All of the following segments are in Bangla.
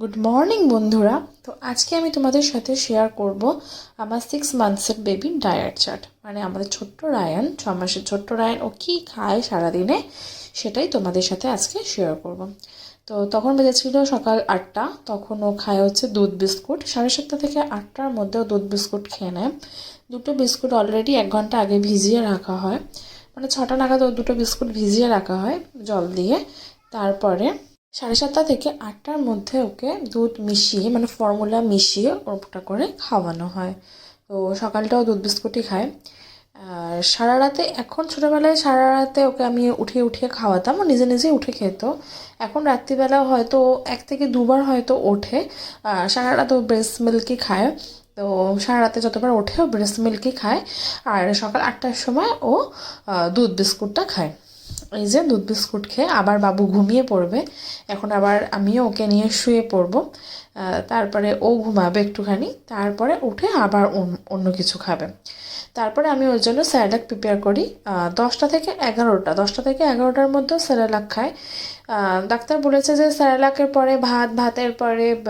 গুড মর্নিং বন্ধুরা। তো আজকে আমি তোমাদের সাথে শেয়ার করব আমার সিক্স মান্থসের বেবি ডায়েট চার্ট মানে আমাদের ছোট্ট রায়ান, ছ মাসের ছোট্ট রায়ান, ও কী খায় সারাদিনে, সেটাই তোমাদের সাথে আজকে শেয়ার করব। তো তখন বেজেছিল সকাল আটটা, তখন ও খায় হচ্ছে দুধ বিস্কুট। সাড়ে সাতটা থেকে আটটার মধ্যে ও দুধ বিস্কুট খেয়ে নেয়। দুটো বিস্কুট অলরেডি এক ঘণ্টা আগে ভিজিয়ে রাখা হয়। মানে ছটা নাগাদ ও দুটো বিস্কুট ভিজিয়ে রাখা হয় জল দিয়ে। তারপরে সাড়ে সাতটা থেকে আটটার মধ্যে ওকে দুধ মিশিয়ে মানে ফর্মুলা মিশিয়ে ওটা করে খাওয়ানো হয়। তো সকালটাও দুধ বিস্কুটই খায়। আর সারা রাতে, এখন ছোটোবেলায় সারা রাতে ওকে আমি উঠিয়ে উঠিয়ে খাওয়াতাম, ও নিজে নিজেই উঠে খেত। এখন রাত্রিবেলা হয়তো এক থেকে দুবার হয়তো ওঠে। সারা রাত ও ব্রেস্ট মিল্কই খায়। তো সারা রাতে যতবার ওঠে, ও ব্রেস্ট মিল্কই খায়। আর সকাল আটটার সময় ও দুধ বিস্কুটটা খায়। এই যে দুধ বিস্কুট খেয়ে আবার বাবু ঘুমিয়ে পড়বে। এখন আবার আমিও ওকে নিয়ে শুয়ে পড়ব। তারপরে ও ঘুমাবে একটুখানি, তারপরে উঠে আবার অন্য- কিছু খাবে। তারপরে আমি ওর জন্য স্যালাড প্রিপেয়ার করি। দশটা থেকে এগারোটা, দশটা থেকে এগারোটার মধ্যেও স্যালাড খায়। ডাক্তার বলেছে যে স্যালাডের পরে ভাত, ভাতের পরে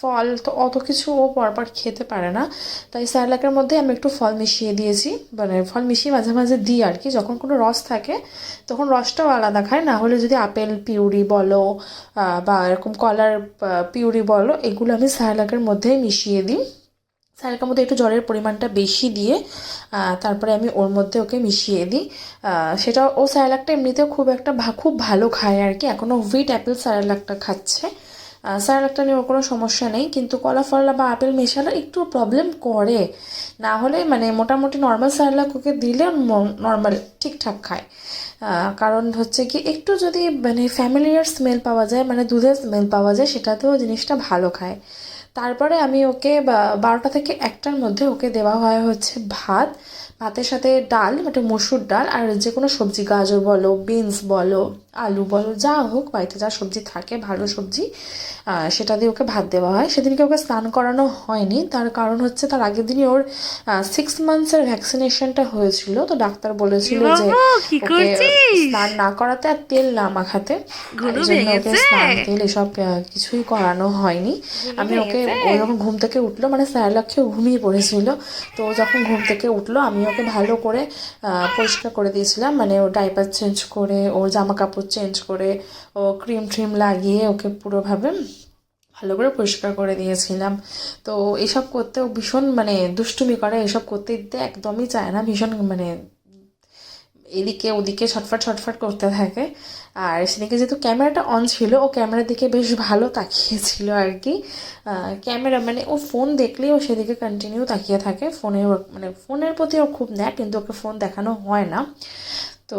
ফল তো অত কিছু ও পরপর খেতে পারে না। তাই স্যালাডের মধ্যে আমি একটু ফল মিশিয়ে দিয়েছি। মানে ফল মিশিয়ে মাঝে মাঝে দিই আর কি। যখন কোনো রস থাকে, তখন রসটাও আলাদা, খায় না? হলে যদি আপেল, পিউরি বলো বা এরকম কলার পিউরি বলো, এগুলো আমি সায়লাকের মধ্যেই মিশিয়ে দিই। সায়লাকের মধ্যে একটু জলের পরিমাণটা বেশি দিয়ে তারপরে আমি ওর মধ্যে ওকে মিশিয়ে দিই। সেটা ও সায়লাকটা এমনিতেও খুব একটা খুব ভালো খায় আর কি। এখনও হুইট অ্যাপেল সায়লাকটা খাচ্ছে। স্যালাডটা নিয়ে ওর কোনো সমস্যা নেই, কিন্তু কলা ফলা বা আপেল মেশালে একটু প্রবলেম করে। না হলে মানে মোটামুটি নর্মাল স্যালাড ওকে দিলে নর্মাল ঠিকঠাক খায়। কারণ হচ্ছে কি, একটু যদি মানে ফ্যামিলিয়ার স্মেল পাওয়া যায় মানে দুধের স্মেল পাওয়া যায়, সেটাতেও জিনিসটা ভালো খায়। তারপরে আমি ওকে বারোটা থেকে একটার মধ্যে ওকে দেওয়া হয় হচ্ছে ভাত। ভাতের সাথে ডাল মানে মসুর ডাল, আর যে কোনো সবজি, গাজর বলো বিনস বলো। আলু বলো যা হোক বাড়িতে যা সবজি থাকে ভালো সবজি সেটা দিয়ে ওকে ভাত দেওয়া হয়। সেদিনকে ওকে স্নান করানো হয়নি। তার কারণ হচ্ছে তার আগের দিনই ওর সিক্স মান্থসের ভ্যাকসিনেশনটা হয়েছিল। তো ডাক্তার বলেছিল যে ওকে স্নান না করাতে আর তেল না মাখাতে। ওকে স্নান তেল এসব কিছুই করানো হয়নি। আমি ওকে ও যখন ঘুম থেকে উঠল মানে স্যারলাক খেয়ে ঘুমিয়ে পড়েছিল। তো যখন ঘুম থেকে উঠল আমি ওকে ভালো করে পরিষ্কার করে দিয়েছিলাম। মানে ও ডাইপার চেঞ্জ করে ওর জামা কাপড় চেঞ্জ করে, ও ক্রিম ট্রিম লাগিয়ে ওকে পুরোভাবে ভালো করে পরিষ্কার করে দিয়েছিলাম। তো এসব করতেও ভীষণ মানে দুষ্টুমি করে, এসব করতে দিতে একদমই চায় না, ভীষণ মানে এদিকে ওদিকে ছটফট ছটফট করতে থাকে। আর সেদিকে যেহেতু ক্যামেরাটা অন ছিল, ও ক্যামেরার দিকে বেশ ভালো তাকিয়েছিল আর কি ক্যামেরা মানে ও ফোন দেখলেই ও সেদিকে কন্টিনিউ তাকিয়ে থাকে। ফোনে মানে ফোনের প্রতি ওর খুব ন্যাক কিন্তু ওকে ফোন দেখানো হয় না। তো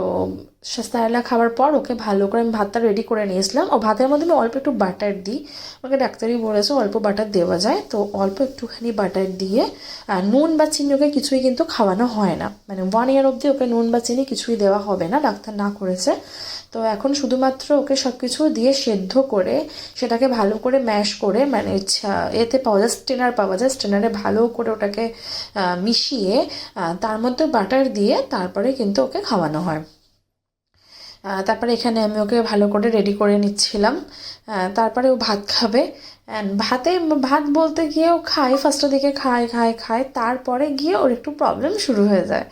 সাস্তায়লা খাওয়ার পর ওকে ভালো করে আমি ভাতটা রেডি করে নিয়েছিলাম। ও ভাতের মধ্যে আমি অল্প একটু বাটার দিই। আমাকে ডাক্তারই বলেছে অল্প বাটার দেওয়া যায়। তো অল্প একটুখানি বাটার দিয়ে নুন বা চিনি ওকে কিছুই কিন্তু খাওয়ানো হয় না। মানে ওয়ান ইয়ার অবধি ওকে নুন বা চিনি কিছুই দেওয়া হবে না, ডাক্তার না করেছে। তো এখন শুধুমাত্র ওকে সব কিছু দিয়ে সেদ্ধ করে, সেটাকে ভালো করে ম্যাশ করে মানে এতে পাওয়া যায় স্টেনার পাওয়া যায়। স্টেনারে ভালো করে ওটাকে মিশিয়ে তার মধ্যে বাটার দিয়ে তারপরে কিন্তু ওকে খাওয়ানো হয়। তারপরে এখানে আমি ওকে ভালো করে রেডি করে নিচ্ছিলাম। তারপরে ও ভাত খাবে। And ভাতে ভাত বলতে গিয়েও খায় ফার্স্টের দিকে খায় খায় খায়, তারপরে গিয়ে ওর একটু প্রবলেম শুরু হয়ে যায়।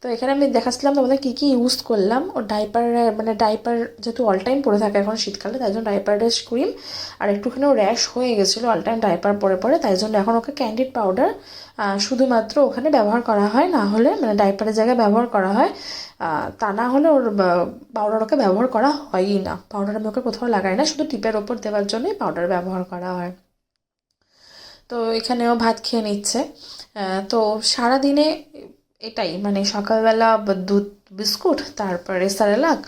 তো এখানে আমি দেখাচ্ছিলাম তোমাদের কী কী ইউজ করলাম। ও ডাইপার মানে ডাইপার যেহেতু অল টাইম পরে থাকে এখন শীতকালে, তাই জন্য ডাইপার র্যাশ ক্রিম আর একটুখানি ও র্যাশ হয়ে গেছিল অল টাইম ডাইপার পরে পরে, তাই জন্য এখন ওকে ক্যান্ডিড পাউডার শুধুমাত্র ওখানে ব্যবহার করা হয়, না হলে মানে ডাইপারের জায়গায় ব্যবহার করা হয়। তা না হলে ওর পাউডার ওকে ব্যবহার করা হয়ই না। পাউডার আমি ওকে কোথাও লাগাই না, শুধু টিপের ওপর দেওয়ার জন্যই পাউডার ব্যবহার করা হয়। তো এখানেও ভাত খেয়ে নিচ্ছে। তো তো সারাদিনে এটাই মানে সকালবেলা দুধ, বিস্কুট, তারপরে স্যারেলাক,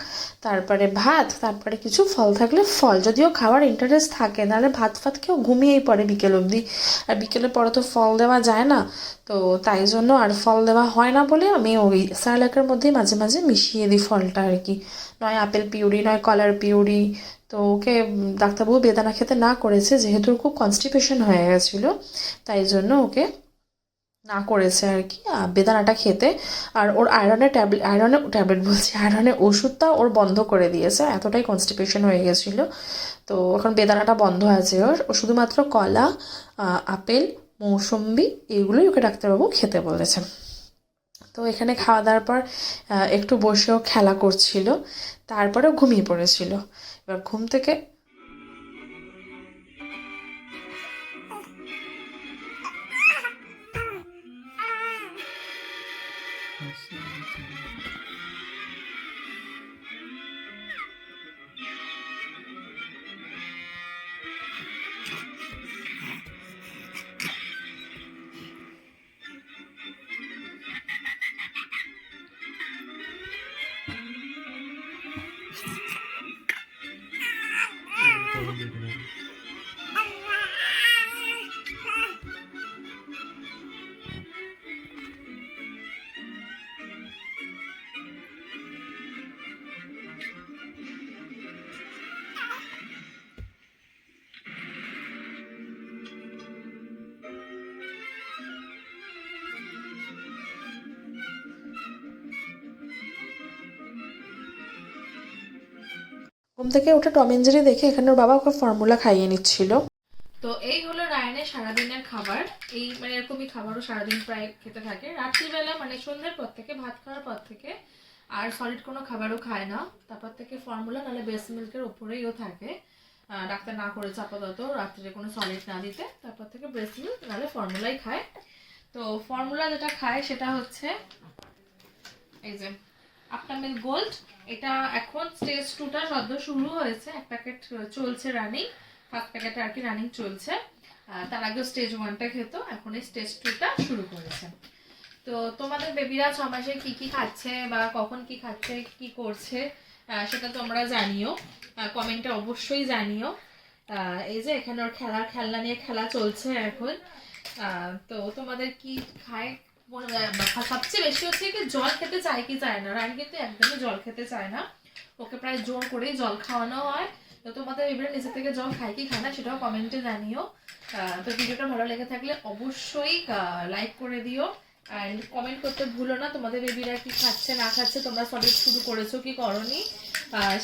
তারপরে ভাত, তারপরে কিছু ফল থাকলে ফল। যদিও খাওয়ার ইন্টারেস্ট থাকে, নাহলে ভাত ফাত খেয়েও ঘুমিয়েই পড়ে বিকেল অবধি। আর বিকেলের পরে তো ফল দেওয়া যায় না, তো তাই জন্য আর ফল দেওয়া হয় না বলে আমি ওই স্যালাকের মধ্যেই মাঝে মাঝে মিশিয়ে দিই ফলটা আর কি। নয় আপেল পিউরি, নয় কলার পিউরি, তো ওকে ডাক্তারবাবু বেদানা খেতে না করেছে, যেহেতু খুব কনস্টিপেশন হয়ে গেছিল, তাই জন্য ওকে না করেছে আর কি বেদানাটা খেতে। আর ওর আয়রনের ট্যাবলেট আয়রনের ট্যাবলেট বলছি আয়রনের ওষুধটা ওর বন্ধ করে দিয়েছে, এতটাই কনস্টিপেশন হয়ে গেছিল। তো এখন বেদানাটা বন্ধ আছে ওর। ও শুধুমাত্র কলা আপেল, মৌসম্বি এগুলোই ওকে ডাক্তারবাবু খেতে বলেছে তো এখানে খাওয়া দাওয়ার পর একটু বসেও খেলা করছিল তারপরে ঘুমিয়ে পড়েছিল। এবার ঘুম থেকে arkadaşlar. ঘুম থেকে উঠে টম দেখে এখানে ওর বাবা ওকে ফর্মুলা খাইয়ে নিচ্ছিল। তো এই হলো রায়নের সারাদিনের খাবার। এই মানে এরকমই খাবারও সারাদিন প্রায় খেতে থাকে। রাত্রিবেলা মানে সন্ধ্যের পর থেকে, ভাত খাওয়ার পর থেকে আর সলিড কোনো খাবারও খায় না। তারপর থেকে ফর্মুলা, নাহলে বেস্ট মিল্কের ওপরেই ও থাকে। ডাক্তার না করেছে আপাতত রাত্রে কোনো সলিড না দিতে। তারপর থেকে ব্রেস্ট মিল্ক নাহলে ফর্মুলাই খায়। তো ফর্মুলা যেটা খায় সেটা হচ্ছে, এই যে আপনার মিল গোল্ড এটা এখন স্টেজ টুটা সদ্য শুরু হয়েছে। এক প্যাকেট চলছে রানিং ফার্স্ট প্যাকেটে আর কি রানিং চলছে। তার আগে স্টেজ ওয়ানটা খেত, এখন এই স্টেজ টুটা শুরু করেছে। তো তোমাদের বেবিরা ছ মাসে কি কি খাচ্ছে বা কখন কি খাচ্ছে, কি করছে সেটা তোমরা জানিও। কমেন্টে অবশ্যই জানিও। এই যে এখানে ওর খেলার খেলনা নিয়ে খেলা চলছে এখন। তো তোমাদের কি খায়? সবচেয়ে বেশি হচ্ছে কি, জল খেতে চায় কি চায় না? রানী কিন্তু একদমই জল খেতে চায় না। ওকে প্রায় জোর করেই জল খাওয়ানো হয়। তো তোমাদের এবারে নিজে থেকে জল খায় কি খায় না, সেটাও কমেন্টে জানিও। তো ভিডিওটা ভালো লেগে থাকলে অবশ্যই লাইক করে দিও। অ্যান্ড কমেন্ট করতে ভুলো না, তোমাদের বেবিরা কি খাচ্ছে, না খাচ্ছে, তোমরা সলিড শুরু করেছ কি করনি?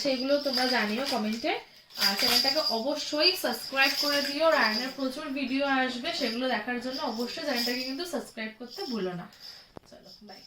সেগুলো তোমরা জানিও কমেন্টে আর চ্যানেলটাকে অবশ্যই সাবস্ক্রাইব করে দিও। রায়নের প্রচুর ভিডিও আসবে, সেগুলো দেখার জন্য অবশ্যই চ্যানেলটাকে কিন্তু সাবস্ক্রাইব করতে ভুলো না। চলো বাই